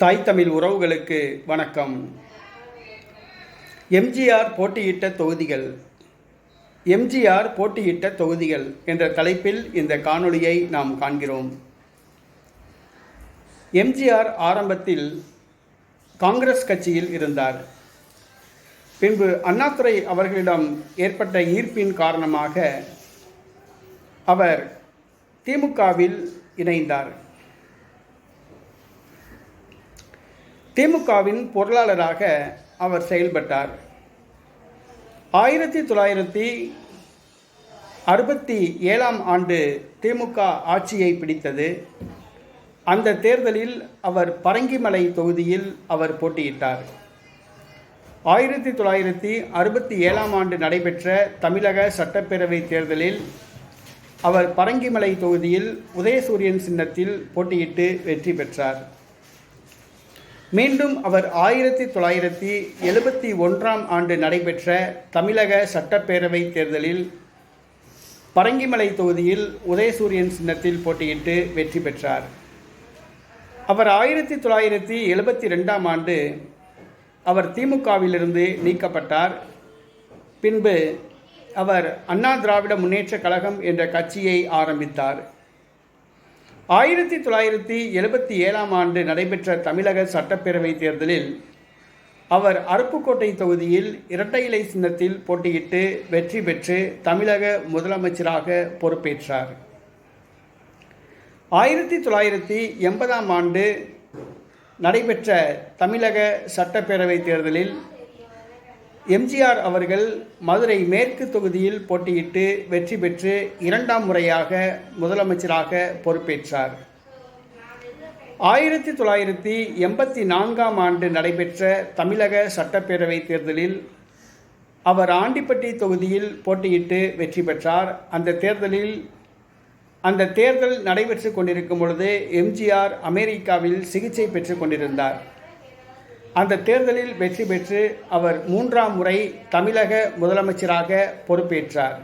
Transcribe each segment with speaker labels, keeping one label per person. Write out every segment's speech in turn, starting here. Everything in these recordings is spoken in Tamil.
Speaker 1: தாய் தமிழ் உறவுகளுக்கு வணக்கம். எம்ஜிஆர் போட்டியிட்ட தொகுதிகள். எம்ஜிஆர் போட்டியிட்ட தொகுதிகள் என்ற தலைப்பில் இந்த காணொளியை நாம் காண்கிறோம். எம்ஜிஆர் ஆரம்பத்தில் காங்கிரஸ் கட்சியில் இருந்தார். பின்பு அண்ணாதுரை அவர்களிடம் ஏற்பட்ட ஈர்ப்பின் காரணமாக அவர் திமுகவில் இணைந்தார். திமுகவின் பொருளாளராக அவர் செயல்பட்டார். ஆயிரத்தி தொள்ளாயிரத்தி அறுபத்தி ஏழாம் ஆண்டு திமுக ஆட்சியை பிடித்தது. அந்த தேர்தலில் அவர் பரங்கிமலை தொகுதியில் அவர் போட்டியிட்டார். ஆயிரத்தி தொள்ளாயிரத்தி அறுபத்தி ஏழாம் ஆண்டு நடைபெற்ற தமிழக சட்டப்பேரவை தேர்தலில் அவர் பரங்கிமலை தொகுதியில் உதயசூரியன் சின்னத்தில் போட்டியிட்டு வெற்றி பெற்றார். மீண்டும் அவர் ஆயிரத்தி தொள்ளாயிரத்தி எழுபத்தி ஒன்றாம் ஆண்டு நடைபெற்ற தமிழக சட்டப்பேரவை தேர்தலில் பரங்கிமலை தொகுதியில் உதயசூரியன் சின்னத்தில் போட்டியிட்டு வெற்றி பெற்றார். அவர் ஆயிரத்தி தொள்ளாயிரத்தி எழுபத்தி ரெண்டாம் ஆண்டு அவர் திமுகவிலிருந்து நீக்கப்பட்டார். பின்பு அவர் அண்ணா திராவிட முன்னேற்ற கழகம் என்ற கட்சியை ஆரம்பித்தார். ஆயிரத்தி தொள்ளாயிரத்தி எழுபத்தி ஏழாம் ஆண்டு நடைபெற்ற தமிழக சட்டப்பேரவை தேர்தலில் அவர் அருப்புக்கோட்டை தொகுதியில் இரட்டை இலை சின்னத்தில் போட்டியிட்டு வெற்றி பெற்று தமிழக முதலமைச்சராக பொறுப்பேற்றார். ஆயிரத்தி தொள்ளாயிரத்தி எண்பதாம் ஆண்டு நடைபெற்ற தமிழக சட்டப்பேரவை தேர்தலில் எம்ஜிஆர் அவர்கள் மதுரை மேற்கு தொகுதியில் போட்டியிட்டு வெற்றி பெற்று இரண்டாம் முறையாக முதலமைச்சராக பொறுப்பேற்றார். ஆயிரத்தி தொள்ளாயிரத்தி எண்பத்தி நான்காம் ஆண்டு நடைபெற்ற தமிழக சட்டப்பேரவை தேர்தலில் அவர் ஆண்டிப்பட்டி தொகுதியில் போட்டியிட்டு வெற்றி பெற்றார். அந்த தேர்தலில் அந்த தேர்தல் நடைபெற்று கொண்டிருக்கும் பொழுது எம்ஜிஆர் அமெரிக்காவில் சிகிச்சை பெற்று கொண்டிருந்தார். அந்த தேர்தலில் வெற்றி பெற்று அவர் மூன்றாம் முறை தமிழக முதலமைச்சராக பொறுப்பேற்றார்.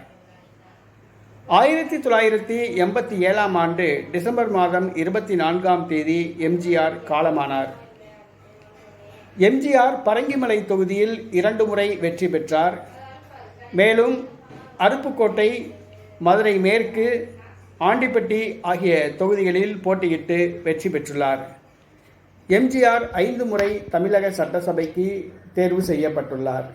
Speaker 1: ஆயிரத்தி தொள்ளாயிரத்தி எண்பத்தி ஏழாம் ஆண்டு டிசம்பர் மாதம் இருபத்தி நான்காம் தேதி எம்ஜிஆர் காலமானார். எம்ஜிஆர் பரங்கிமலை தொகுதியில் இரண்டு முறை வெற்றி பெற்றார். மேலும் அருப்புக்கோட்டை மதுரை மேற்கு ஆண்டிப்பட்டி ஆகிய தொகுதிகளில் போட்டியிட்டு வெற்றி பெற்றுள்ளார். எம்ஜிஆர் ஐந்து முறை தமிழக சட்டசபைக்கு தேர்வு செய்யப்பட்டுள்ளார்.